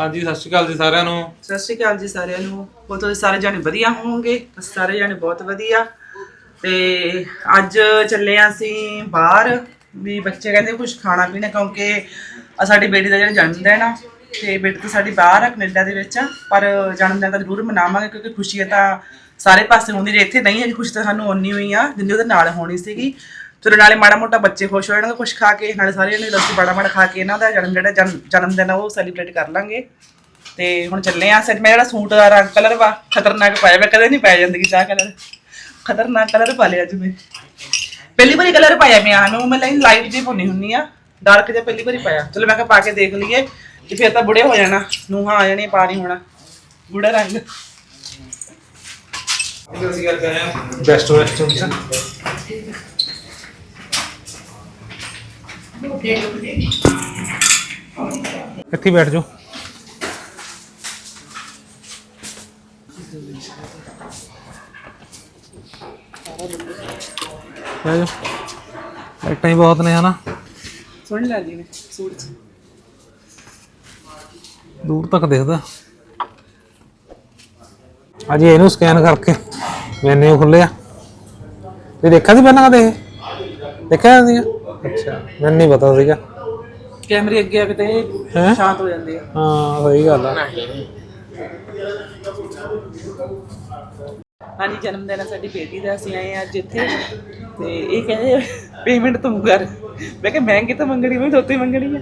ਹਾਂਜੀ, ਸਤਿ ਸ਼੍ਰੀ ਅਕਾਲ ਜੀ ਸਾਰਿਆਂ ਨੂੰ। ਸਤਿ ਸ਼੍ਰੀ ਅਕਾਲ ਜੀ ਸਾਰਿਆਂ ਨੂੰ। ਉਹ ਤੁਸੀਂ ਸਾਰੇ ਜਾਣੇ ਵਧੀਆ ਹੋਵੋਗੇ ਅਸੀਂ ਸਾਰੇ ਜਾਣੇ ਬਹੁਤ ਵਧੀਆ। ਤੇ ਅੱਜ ਚੱਲੇ ਹਾਂ ਅਸੀਂ ਬਾਹਰ, ਵੀ ਬੱਚੇ ਕਹਿੰਦੇ ਕੁਝ ਖਾਣਾ ਪੀਣਾ, ਕਿਉਂਕਿ ਆ ਸਾਡੀ ਬੇਟੀ ਦਾ ਜਿਹੜਾ ਜਨਮ ਦਿਨ ਆ, ਤੇ ਬੇਟੀ ਤਾਂ ਸਾਡੀ ਬਾਹਰ ਆ ਕੈਨੇਡਾ ਦੇ ਵਿੱਚ ਆ, ਪਰ ਜਨਮ ਦਿਨ ਤਾਂ ਜ਼ਰੂਰ ਮਨਾਵਾਂਗੇ, ਕਿਉਂਕਿ ਖੁਸ਼ੀ ਤਾਂ ਸਾਰੇ ਪਾਸੇ ਹੁੰਦੀ ਜੇ ਇੱਥੇ ਨਹੀਂ ਹੈ ਖੁਸ਼ੀ ਤਾਂ ਸਾਨੂੰ ਓਨੀ ਹੋਈ ਆ, ਜਿੰਨੀ ਉਹਦੇ ਨਾਲ ਹੋਣੀ ਸੀਗੀ। ਚਲੋ ਨਾਲੇ ਮਾੜਾ ਮੋਟਾ ਬੱਚੇ ਖੁਸ਼ ਹੋ ਜਾਣਗੇ ਕੁਝ ਖਾ ਕੇ, ਨਾਲੇ ਸਾਰੇ ਜਣੇ ਲੱਸੀ ਬੜਾ ਬੜਾ ਖਾ ਕੇ ਇਹਨਾਂ ਦਾ ਜਨਮ ਜਿਹੜਾ ਜਨਮ- ਜਨਮ ਦਿਨ ਆ, ਉਹ ਸੈਲੀਬ੍ਰੇਟ ਕਰ ਲਾਂਗੇ। ਤੇ ਹੁਣ ਚੱਲੇ ਆ ਸੈਟ ਮੇਰਾ ਜਿਹੜਾ ਸੂਟ ਦਾ ਰੰਗ ਕਲਰ ਵਾ, ਖਤਰਨਾਕ ਪਾਇਆ ਮੈਂ ਕਦੇ ਨਹੀਂ ਪਾਇਆ ਜ਼ਿੰਦਗੀ ਚ ਆਹ ਕਲਰ ਖਤਰਨਾਕ ਕਲਰ ਪਾ ਲਿਆ ਅੱਜ ਮੈਂ। ਪਹਿਲੀ ਵਾਰੀ ਕਲਰ ਪਾਇਆ ਮੈਂ ਆ ਮੈਂ ਲਾਈਨ ਲਾਈਟ ਜੀ ਪਾਉਣੀ ਹੁੰਨੀ ਆ ਡਾਰਕ ਜਿਹਾ ਪਹਿਲੀ ਵਾਰੀ ਪਾਇਆ। ਚਲੋ ਮੈਂ ਕਿਹਾ ਪਾ ਕੇ ਦੇਖ ਲਈਏ ਕਿ ਫਿਰ ਤਾਂ ਬੁੜੇ ਹੋ ਜਾਣਾ, ਨੂੰਹਾਂ ਆ ਜਾਣੀ ਪਾ ਨਹੀਂ ਹੋਣਾ। ਬੁੜਾ ਰੰਗ। ਅਸੀਂ ਕਰਕੇ ਚ ਇੱਥੇ ਬੈਠ ਜਾਓ। ਬਹਿ ਜਾਓ। ਲਾਈਟਾਂ ਹੀ ਬਹੁਤ ਨੇ ਹਨਾ? ਲੱਗਦੀ ਨੇ ਸੂਟ ਚ। ਦੂਰ ਤੱਕ ਦਿਖਦਾ। ਅਜੇ ਇਹਨੂੰ ਸਕੈਨ ਕਰਕੇ ਮੈਨੂ ਖੁੱਲਿਆ ਤੇ ਦੇਖਿਆ ਸੀ ਪਹਿਲਾਂ ਕਦੇ? ਦੇਖਿਆ ਸੀ ਅੱਛਾ ਮੈਨੂੰ ਨਹੀਂ ਪਤਾ ਸੀਗਾ। ਕੈਮਰੇ ਅੱਗੇ ਆ ਕੇ ਤੇ ਹੈਂ? ਸ਼ਾਂਤ ਹੋ ਜਾਂਦੇ ਆ। ਹਾਂ ਸਹੀ ਗੱਲ ਆ। ਹਾਂਜੀ ਜਨਮ ਦਿਨ ਆ ਸਾਡੀ ਬੇਟੀ ਦਾ ਅਸੀਂ ਆਏ ਆ ਅੱਜ ਇੱਥੇ। ਤੇ ਇਹ ਕਹਿੰਦੇ ਪੇਮੈਂਟ ਤੂੰ ਕਰ। ਮੈਂ ਕਿਹਾ ਮੈਂ ਕਿਤੇ ਮੰਗਣੀ ਮੈਂ ਦੋਤੇ ਮੰਗਣੀ ਆ।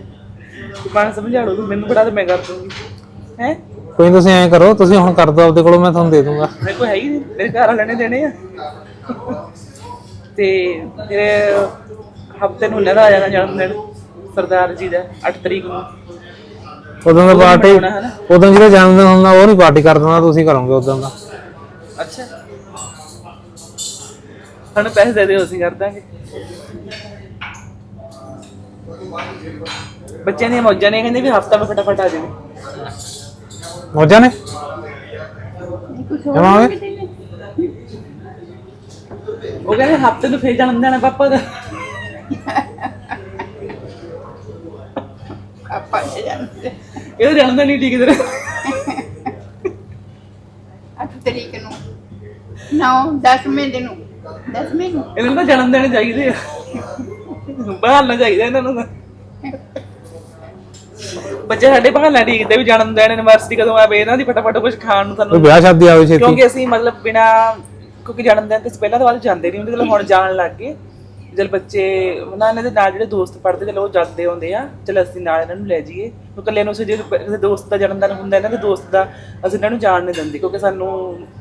ਤੂੰ ਪਾਣ ਸਮਝਾ ਲਓ ਤੂੰ ਮੈਨੂੰ ਬੜਾ ਤੇ ਮੈਂ ਕਰ ਦੂੰਗੀ। ਹੈ? ਕੋਈ ਨੀ ਤੁਸੀਂ ਐਂ ਕਰੋ ਤੁਸੀਂ ਹੁਣ ਕਰ ਦਿਓ ਆਪਦੇ ਕੋਲੋਂ ਮੈਂ ਤੁਹਾਨੂੰ ਦੇ ਦੂੰਗਾ। ਮੇਰੇ ਕੋਲ ਹੈ ਹੀ ਨਹੀਂ ਮੇਰੇ ਘਰ ਵਾਲਿਆਂ ਨੇ ਦੇਣੇ ਆ। ਤੇ ਫਿਰ ਹਫ਼ਤੇ ਨੂੰ ਇਹਨਾਂ ਦਾ ਆ ਜਾਣਾ ਜਨਮ ਦਿਨ ਸਰਦਾਰ ਜੀ ਦਾ 8 ਤਰੀਕ ਨੂੰ। ਉਦੋਂ ਦਾ ਪਾਰਟੀ ਹੋਣਾ ਹੈ ਨਾ ਉਦੋਂ ਜਿਹੜਾ ਜਨਮ ਦਿਨ ਹੁੰਦਾ ਉਹ ਨਹੀਂ ਪਾਰਟੀ ਕਰ ਦਿੰਦਾ ਤੁਸੀਂ ਕਰੋਗੇ ਉਦੋਂ ਦਾ। ਅੱਛਾ। ਸਾਨੂੰ ਪੈਸੇ ਦੇ ਦਿਓ ਅਸੀਂ ਕਰ ਦਾਂਗੇ। ਬੱਚਿਆਂ ਦੀਆਂ ਮੌਜਾਂ ਨੇ ਕਹਿੰਦੇ ਵੀ ਹਫਤਾ ਮੈਂ ਫਟਾਫਟ ਆ ਜਾਵੇ ਮੌਜਾਂ ਨੇ? ਜਮਾਵੇ ਉਹ ਕਹਿੰਦੇ ਹਫ਼ਤੇ ਨੂੰ ਫੇਰ ਜਨਮ ਦਿਨ ਹੈ ਪਾਪਾ ਦਾ। ਦੇ ਜਾਂਦੇ ਇਹਦਾ ਨਹੀਂ ਠੀਕ ਤਰ੍ਹਾਂ 8 ਤਰੀਕ ਨੂੰ। 9 10ਵੇਂ ਦਿਨ ਨੂੰ। 10ਵੇਂ ਨੂੰ ਇਹਨਾਂ ਤਾਂ ਜਨਮ ਦਿਨ ਚਾਹੀਦੇ ਆ। ਬਹਾਨਾ ਚਾਹੀਦਾ ਇਹਨਾਂ ਨੂੰ ਤਾਂ। ਬੱਚੇ ਸਾਡੇ ਬਹਾਨਾ ਢੀਕਦੇ ਵੀ ਜਨਮ ਦਿਨ ਐਨਵਰਸਰੀ ਕਦੋਂ ਆਵੇ ਇਹਨਾਂ ਦੀ ਫਟਾਫਟ ਕੁਝ ਖਾਣ ਨੂੰ ਕੋਈ ਸਾਨੂੰ ਵਿਆਹ ਸ਼ਾਦੀ ਆਵੇ ਛੇਤੀ। ਕਿਉਂਕਿ ਅਸੀਂ ਮਤਲਬ ਬਿਨਾ ਕਿਉਂਕਿ ਜਨਮ ਦਿਨ ਤੇ ਅਸੀਂ ਪਹਿਲਾਂ ਤੋਂ ਬਾਅਦ ਜਾਂਦੇ ਨਹੀਂ ਹੁੰਦੇ ਚਲੋ ਹੁਣ ਜਾਣ ਲੱਗ ਗਏ। ਜਦ ਬੱਚੇ, ਉਹਨਾਂ ਇਹਨਾਂ ਦੇ ਨਾਲ ਜਿਹੜੇ ਦੋਸਤ ਪੜ੍ਹਦੇ, ਚਲੋ ਉਹ ਜਾਂਦੇ ਹੁੰਦੇ ਆ। ਚਲ ਅਸੀਂ ਨਾਲ ਇਹਨਾਂ ਨੂੰ ਲੈ ਜਾਈਏ। ਕਿਉਂਕਿ ਇਕੱਲੇ ਨੂੰ ਅਸੀਂ ਜੇ ਕਿਸੇ ਦੋਸਤ ਦਾ ਜਨਮਦਿਨ ਹੁੰਦਾ, ਇਹਨਾਂ ਦੇ ਦੋਸਤ ਦਾ ਅਸੀਂ ਇਹਨਾਂ ਨੂੰ ਜਾਣ ਨਹੀਂ ਦਿੰਦੇ, ਕਿਉਂਕਿ ਸਾਨੂੰ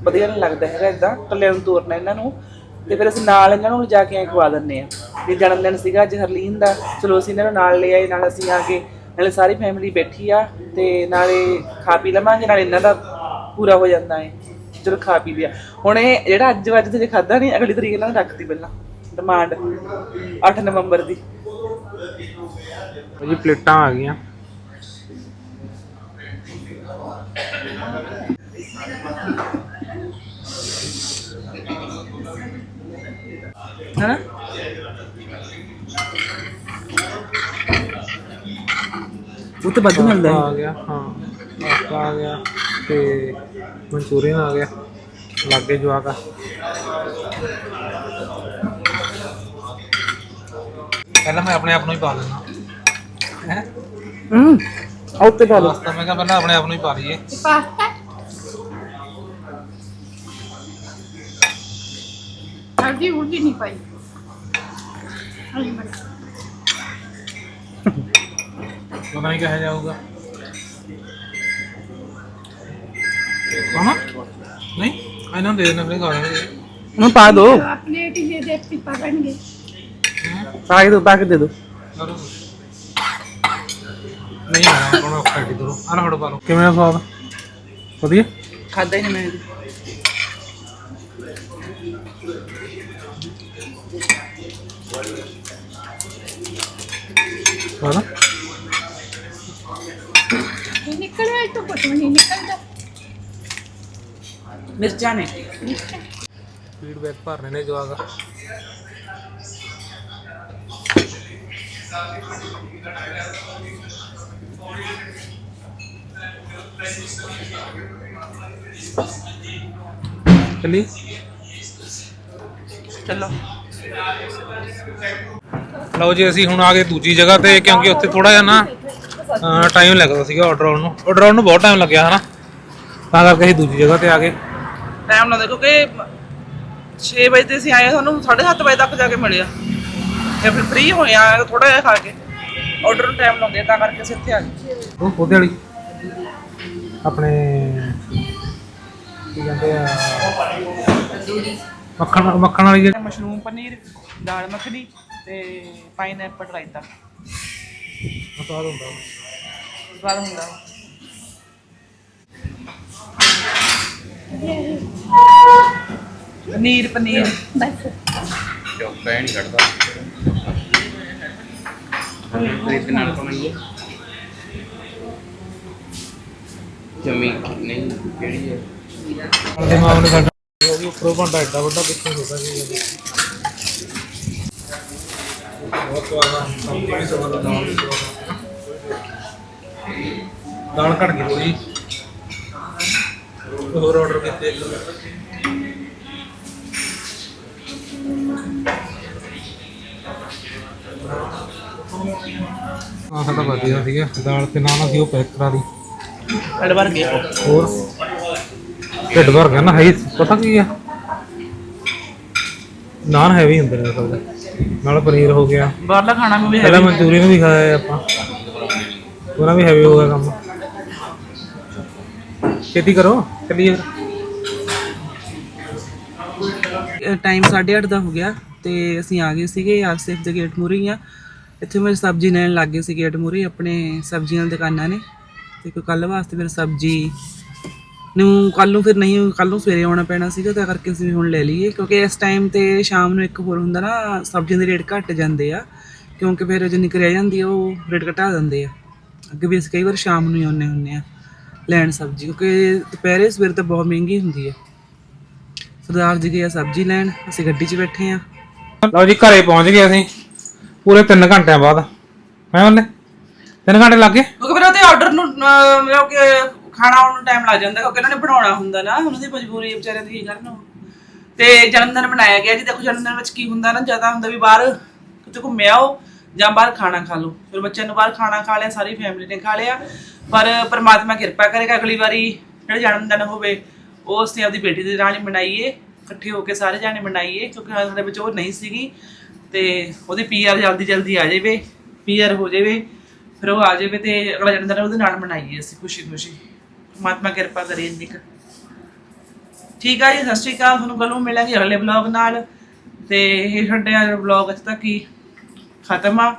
ਵਧੀਆ ਨਹੀਂ ਲੱਗਦਾ ਹੈਗਾ ਇਦਾਂ ਇਕੱਲੇ ਨੂੰ ਤੋਰਨਾ ਇਹਨਾਂ ਨੂੰ। ਤੇ ਫਿਰ ਅਸੀਂ ਨਾਲ ਇਹਨਾਂ ਨੂੰ ਜਾ ਕੇ ਐਂ ਖਵਾ ਦਿੰਦੇ ਆ। ਵੀ ਜਨਮ ਦਿਨ ਸੀਗਾ, ਅੱਜ ਹਰਲੀਨ ਦਾ। ਚਲੋ ਅਸੀਂ ਇਹਨਾਂ ਨੂੰ ਨਾਲ ਲੈ ਆਏ, ਨਾਲ ਅਸੀਂ ਆ ਕੇ ਨਾਲੇ ਸਾਰੀ ਫੈਮਿਲੀ ਬੈਠੀ ਆ ਤੇ ਨਾਲੇ ਖਾ ਪੀ ਲਵਾਂਗੇ, ਨਾਲੇ ਇਹਨਾਂ ਦਾ ਪੂਰਾ ਹੋ ਜਾਂਦਾ ਹੈ ਚਲੋ ਖਾ ਪੀ ਲਿਆ। ਹੁਣ ਇਹ ਜਿਹੜਾ ਅੱਜ ਵੱਜ ਤੇ ਜੇ ਖਾਦਾ ਨਹੀਂ ਅਗਲੀ ਤਰੀਕ ਇਹਨਾਂ ਨੇ ਰੱਖਤੀ ਪਹਿਲਾਂ। ਡਿਮਾਂਡ 8 ਨਵੰਬਰ ਦੀ। ਜੀ ਪਲੇਟਾਂ ਆ ਗਈਆਂ। ਹੈਨਾ? ਉਹ ਤਾਂ ਵੱਧ ਮਿਲਦਾ ਆ ਗਿਆ ਹਾਂ। ਪਾਸਤਾ ਆ ਗਿਆ ਤੇ ਮਨਚੂਰੀਅਨ ਆ ਗਿਆ। ਲਾਗੇ ਜਵਾਕ ਪਹਿਲਾਂ ਮੈਂ ਆਪਣੇ ਆਪ ਨੂੰ ਹੀ ਪਾ ਲੈਣਾ ਹੈ? ਹੂੰ ਆਉ ਤੇ ਪਾ ਲਓ ਪਾਸਤਾ ਮੈਂ ਕਿਹਾ ਪਹਿਲਾਂ ਆਪਣੇ ਆਪ ਨੂੰ ਹੀ ਪਾ ਲਈਏ। ਪਾਸਤਾ? ਹਲਦੀ ਉਲਦੀ ਨਹੀਂ ਪਾਈ। ਪਤਾ ਨਹੀਂ ਕਿਹੋ ਜਾਊਗਾ ਹਾਂ? ਨਹੀਂ ਇਹਨਾਂ ਨੂੰ ਦੇ ਦੇਣਾ ਆਪਣੇ ਲੈਣਗੇ। ਉਹਨੂੰ ਪਾ ਦੋ। ਆਪਣੇ ਟੀ ਦੇ ਦੇ ਪੀ ਪਾਣਗੇ ਪਾ ਕੇ ਦੋ ਪਾ ਕੇ ਦੇ ਦੋ। ਕਰੋ ਨਹੀਂ ਆਣਾ ਕੋਣ ਔਖਾ ਕੀ ਦਰੋ ਆਹ ਫੜੋ ਪਾ ਲਓ। ਕਿਵੇਂ ਆ ਸਵਾਦ? ਵਧੀਆ? ਖਾਦਾ ਹੀ ਨਹੀਂ ਮੈਂ। ਹਾਂ ਇਹ ਨਿਕਲਿਆ ਇਹ ਤਾਂ ਕੁਝ ਵੀ ਨਹੀਂ ਨਿਕਲਦਾ ਮਿਰਚਾਂ ਨੇ। ਫੀਡਬੈਕ ਭਰਨੇ ਨੇ ਜਵਾਕ। ਚਲੋ। ਲਓ ਜੀ ਅਸੀਂ ਹੁਣ ਆ ਗਏ ਦੂਜੀ ਜਗ੍ਹਾ ਤੇ ਕਿਉਂਕਿ ਉੱਥੇ ਥੋੜਾ ਜਿਹਾ ਨਾ ਟਾਈਮ ਲੱਗਦਾ ਸੀਗਾ ਆਰਡਰ ਆਉਣ ਨੂੰ। ਆਰਡਰ ਆਉਣ ਨੂੰ ਬਹੁਤ ਟਾਈਮ ਲੱਗਿਆ ਹਨਾ? ਤਾਂ ਕਰਕੇ ਅਸੀਂ ਦੂਜੀ ਜਗ੍ਹਾ ਤੇ ਆ ਗਏ। ਟਾਈਮ ਨਾ ਦੇਖੋ ਕਿ 6 ਵਜੇ ਤੇ ਅਸੀਂ ਆਏ ਤੁਹਾਨੂੰ 7:30 ਵਜੇ ਤੱਕ ਜਾ ਕੇ ਮਿਲਿਆ। ਤੇ ਫਿਰ ਫ੍ਰੀ ਹੋਏ ਆ ਥੋੜਾ ਜਿਹਾ ਖਾ ਕੇ। ਆਰਡਰ ਨੂੰ ਟਾਈਮ ਲਾਉਂਦੇ ਆ, ਤਾਂ ਕਰਕੇ ਅਸੀਂ ਇੱਥੇ ਆ ਗਏ। ਉਹ ਉਹਦੇ ਵਾਲੀ। ਆਪਣੇ ਕੀ ਕਹਿੰਦੇ ਆ? ਮੱਖਣ ਮੱਖਣ ਵਾਲੀ ਜਿਹੜੀ। ਮਸ਼ਰੂਮ ਪਨੀਰ ਦਾਲ ਮੱਖਣੀ ਤੇ ਪਾਈਨਐਪਲ ਰਾਇਤਾ। ਸਵਾਦ ਹੁੰਦਾ ਸਵਾਦ ਹੁੰਦਾ ਪਨੀਰ ਪਨੀਰ। ਬਸ। ਚੌਕਾ ਹੀ ਨਹੀਂ ਕੱਢਦਾ। ਇਸ ਨਾਲ ਜਮੀ ਨਹੀਂ ਕਿਹੜੀ ਹੈ ਦੇ ਮਾਮਲੇ ਸਾਡਾ ਉਹ ਵੀ ਉੱਪਰੋਂ ਭਾਂਡਾ ਏਡਾ ਵੱਡਾ ਪਿੱਛੇ ਛੋਟਾ ਸੀ? ਬਹੁਤ ਸਵਾਦ ਆ ਸਬਜ਼ੀ ਵੀ ਸਵਾਦ ਆ। ਦਾਲ ਗਈ ਥੋੜੀ ਹੋਰ ਆਰਡਰ ਕੀਤੇ। ਆਹ ਸਾਡਾ ਵਧੀਆ ਸੀਗਾ। ਦਾਲ ਤੇ ਨਾਨ ਅਸੀਂ ਉਹ ਪੈਕ ਕਰਾ ਦੀ ਅੜ ਵਰ ਗਿਆ ਹੋਰ? ਢਿੱਡ ਭਰ ਗਿਆ ਨਾ ਹੈ ਪਤਾ ਕੀ ਆ? ਨਾਨ ਹੈਵੀ ਹੁੰਦੇ ਨੇ ਅਸਲ ਦੇ। ਨਾਲ ਪਨੀਰ ਹੋ ਗਿਆ। ਬਾਹਰਲਾ ਖਾਣਾ ਵੀ ਪਹਿਲਾਂ ਮਨਚੂਰੀਅਨ ਵੀ ਖਾਇਆ ਆਪਾਂ। ਉਹਨਾਂ ਵੀ ਹੈਵੀ ਹੋ ਗਿਆ ਕੰਮ। ਛੇਤੀ ਕਰੋ ਚੱਲੀਏ। ਟਾਈਮ 8:30 ਦਾ ਹੋ ਗਿਆ ਤੇ ਅਸੀਂ ਆ ਗਏ ਸੀਗੇ ਆਸਿਫ ਦੇ ਗੇਟ ਮੂਹਰੇ ਹੀ ਆ। ਇੱਥੇ ਮੇਰੇ ਸਬਜ਼ੀ ਲੈਣ ਲੱਗ ਗਏ ਸੀ ਗੇਟ ਮੂਹਰੇ ਆਪਣੇ ਸਬਜ਼ੀਆਂ ਦੀਆਂ ਦੁਕਾਨਾਂ ਨੇ। ਤੇ ਕੋਈ ਕੱਲ ਵਾਸਤੇ ਫਿਰ ਸਬਜ਼ੀ ਨੂੰ ਕੱਲ ਨੂੰ ਫਿਰ ਨਹੀਂ ਕੱਲ ਨੂੰ ਸਵੇਰੇ ਆਉਣਾ ਪੈਣਾ ਸੀਗਾ, ਤਾਂ ਕਰਕੇ ਅਸੀਂ ਹੁਣ ਲੈ ਲਈਏ। ਕਿਉਂਕਿ ਇਸ ਟਾਈਮ ਤੇ ਸ਼ਾਮ ਨੂੰ ਇੱਕ ਹੋਰ ਹੁੰਦਾ ਨਾ, ਸਬਜ਼ੀਆਂ ਦੇ ਰੇਟ ਘਟ ਜਾਂਦੇ ਆ। ਕਿਉਂਕਿ ਫਿਰ ਜਿੰਨੀ ਕੁ ਰਹਿ ਜਾਂਦੀ ਆ, ਉਹ ਰੇਟ ਘਟਾ ਦਿੰਦੇ ਆ। ਅੱਗੇ ਵੀ ਅਸੀਂ ਕਈ ਵਾਰ ਸ਼ਾਮ ਨੂੰ ਹੀ ਆਉਂਦੇ ਹੁੰਦੇ ਆ ਲੈਣ ਸਬਜ਼ੀ, ਕਿਉਂਕਿ ਦੁਪਹਿਰੇ, ਸਵੇਰ ਤਾਂ ਬਹੁਤ ਮਹਿੰਗੀ ਹੁੰਦੀ ਆ। ਸਰਦਾਰ ਜੀ ਗਏ ਆ ਸਬਜ਼ੀ ਲੈਣ, ਅਸੀਂ ਗੱਡੀ 'ਚ ਬੈਠੇ ਆ। ਲਓ ਜੀ, ਘਰੇ ਪਹੁੰਚ ਗਏ ਅਸੀਂ। ਪੂਰੇ 3 ਘੰਟਿਆਂ ਬਾਅਦ। ਮੈਂ ਉਹਨੇ? 3 ਘੰਟੇ ਲੱਗ ਗਏ? ਕਿਉਂਕਿ ਫਿਰ ਉਹਦੇ ਆਰਡਰ ਨੂੰ ਅਹ, ਮਤਲਬ ਕਿ ਖਾਣਾ ਆਉਣ ਨੂੰ ਟਾਈਮ ਲੱਗ ਜਾਂਦਾ ਕਿਉਂਕਿ ਉਹਨਾਂ ਨੇ ਬਣਾਉਣਾ ਹੁੰਦਾ ਨਾ ਉਹਨਾਂ ਦੀ ਮਜਬੂਰੀ ਵਿਚਾਰਿਆਂ ਦੀ ਕੀ ਕਰਨ ਉਹ। ਤੇ ਜਨਮ ਦਿਨ ਮਨਾਇਆ ਗਿਆ ਜੀ ਦੇਖੋ ਜਨਮ ਦਿਨ ਵਿੱਚ ਕੀ ਹੁੰਦਾ ਨਾ ਜ਼ਿਆਦਾ ਹੁੰਦਾ ਵੀ ਬਾਹਰ ਕਿਤੇ ਘੁੰਮਿਆ ਆਓ ਜਾਂ ਬਾਹਰ ਖਾਣਾ ਖਾ ਲਓ। ਫਿਰ ਬੱਚਿਆਂ ਨੂੰ ਬਾਹਰ ਖਾਣਾ ਖਾ ਲਿਆ ਸਾਰੀ ਫੈਮਿਲੀ ਨੇ ਖਾ ਲਿਆ। ਪਰ ਪਰਮਾਤਮਾ ਕਿਰਪਾ ਕਰੇਗਾ ਅਗਲੀ ਵਾਰੀ ਜਿਹੜਾ ਜਨਮ ਦਿਨ ਹੋਵੇ ਉਹ ਅਸੀਂ ਆਪਦੀ ਬੇਟੀ ਦੇ ਨਾਲ ਹੀ ਮਨਾਈਏ ਇਕੱਠੇ ਹੋ ਕੇ ਸਾਰੇ ਜਾਣੇ ਮਨਾਈਏ ਕਿਉਂਕਿ ਸਾਡੇ ਵਿੱਚ ਉਹ ਨਹੀਂ ਸੀਗੀ। ਤੇ ਉਹਦੀ ਪੀਆਰ ਜਲਦੀ ਜਲਦੀ ਆ ਜਾਵੇ ਪੀਆਰ ਹੋ ਜਾਵੇ ਫਿਰ ਉਹ ਆ ਜਾਵੇ ਤੇ ਅਗਲਾ ਜਨਮ ਉਹਦੇ ਨਾਲ ਮਨਾਈਏ ਅਸੀਂ ਖੁਸ਼ੀ ਖੁਸ਼ੀ। ਪਰਮਾਤਮਾ ਕਿਰਪਾ ਕਰੇ ਇੰਨੀ ਕੁ। ਠੀਕ ਆ ਜੀ ਸਤਿ ਸ਼੍ਰੀ ਅਕਾਲ ਤੁਹਾਨੂੰ ਕੱਲ ਨੂੰ ਮਿਲਾਂਗੇ ਅਗਲੇ ਵਲੌਗ ਨਾਲ। ਤੇ ਇਹ ਸਾਡੇ ਵਲੌਗ ਅੱਜ ਤੱਕ ਹੀ ਖਤਮ ਆ।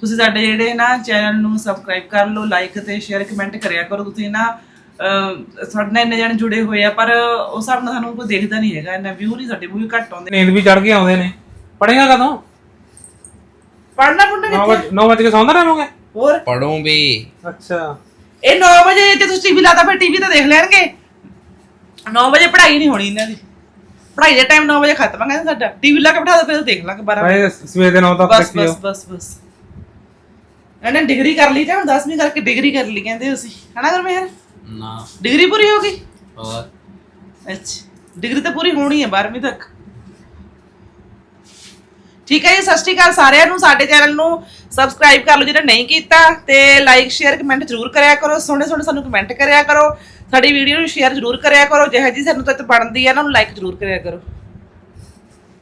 ਤੁਸੀਂ ਸਾਡੇ ਜਿਹੜੇ ਨਾ ਚੈਨਲ ਨੂੰ ਸਬਸਕ੍ਰਾਈਬ ਕਰ ਲਓ ਲਾਈਕ ਤੇ ਸ਼ੇਅਰ ਕਮੈਂਟ ਕਰਿਆ ਕਰੋ। ਤੁਸੀਂ ਨਾ ਅਹ, ਸਾਡੇ ਨਾਲ ਇੰਨੇ ਜਣੇ ਜੁੜੇ ਹੋਏ ਆ ਪਰ ਉਸ ਹਿਸਾਬ ਨਾਲ ਸਾਨੂੰ ਕੋਈ ਦੇਖਦਾ ਨਹੀਂ ਹੈਗਾ। ਇੰਨਾ ਵਿਊ ਨਹੀਂ ਸਾਡੇ ਮੂਵੀ ਘੱਟ ਆਉਂਦੇ ਨੀਂਦ ਵੀ ਚੜ ਕੇ ਆਉਂਦੇ ਨੇ। ਪੜੇਗਾ ਕਦੋਂ? ਪੜਨਾ ਪੁੰਨਾ 9 ਕਿੱਥੇ ਵਜੇ 9 ਵਜੇ ਕੇ ਸੌਂਦਾ ਰਹੋਗੇ? ਹੋਰ? ਪੜੋ ਵੀ। ਅੱਛਾ। ਇਹ 9 ਵਜੇ ਜੇ ਤੁਸੀਂ ਟੀਵੀ ਲਾਤਾ ਫਿਰ ਟੀਵੀ ਤਾਂ ਦੇਖ ਲੈਣਗੇ। 9 ਵਜੇ ਪੜ੍ਹਾਈ ਨਹੀਂ ਹੋਣੀ ਇਹਨਾਂ ਦੀ। ਪੜ੍ਹਾਈ ਦਾ ਟਾਈਮ 9 ਵਜੇ ਖਤਮ ਆ ਕਹਿੰਦਾ ਸਾਡਾ। ਟੀਵੀ ਲਾ ਕੇ ਬਿਠਾ ਦੋ ਫਿਰ ਦੇਖ ਲਾਂਗੇ 12 ਵਜੇ। ਭਾਈ ਸਵੇਰ ਦੇ 9 ਤੱਕ ਬਸ ਬਸ ਬਸ ਬਸ। ਇਹਨੇ ਡਿਗਰੀ ਕਰ ਲਈ ਤਾਂ ਹੁਣ 10ਵੀਂ ਕਰਕੇ ਡਿਗਰੀ ਕਰ ਲਈ ਕਹਿੰਦੇ ਅਸੀਂ। ਹਨਾ ਗੁਰਮੇਹਰ? ਯਾਰ ਨਾ। ਡਿਗਰੀ ਪੂਰੀ ਹੋ ਗਈ? ਹੋਰ? ਅੱਛਾ। ਡਿਗਰੀ ਤਾਂ ਪੂਰੀ ਹੋਣੀ ਹੈ 12ਵੀਂ ਤੱਕ। ਠੀਕ ਹੈ ਜੀ, ਸਤਿ ਸ਼੍ਰੀ ਅਕਾਲ ਸਾਰਿਆਂ ਨੂੰ, ਸਾਡੇ ਚੈਨਲ ਨੂੰ ਸਬਸਕ੍ਰਾਈਬ ਕਰ ਲਓ ਜਿਹਨੇ ਨਹੀਂ ਕੀਤਾ ਤੇ ਲਾਈਕ ਸ਼ੇਅਰ ਕਮੈਂਟ ਜ਼ਰੂਰ ਕਰਿਆ ਕਰੋ, ਸੋਹਣੇ ਸੋਹਣੇ ਸਾਨੂੰ ਕਮੈਂਟ ਕਰਿਆ ਕਰੋ, ਸਾਡੀ ਵੀਡੀਓ ਨੂੰ ਸ਼ੇਅਰ ਜ਼ਰੂਰ ਕਰਿਆ ਕਰੋ, ਜਿਹੋ ਜੀ ਸਾਨੂੰ ਤਾਂ ਬਣਦੀ ਹੈ ਨਾ, ਉਹਨੂੰ ਲਾਈਕ ਜ਼ਰੂਰ ਕਰਿਆ ਕਰੋ।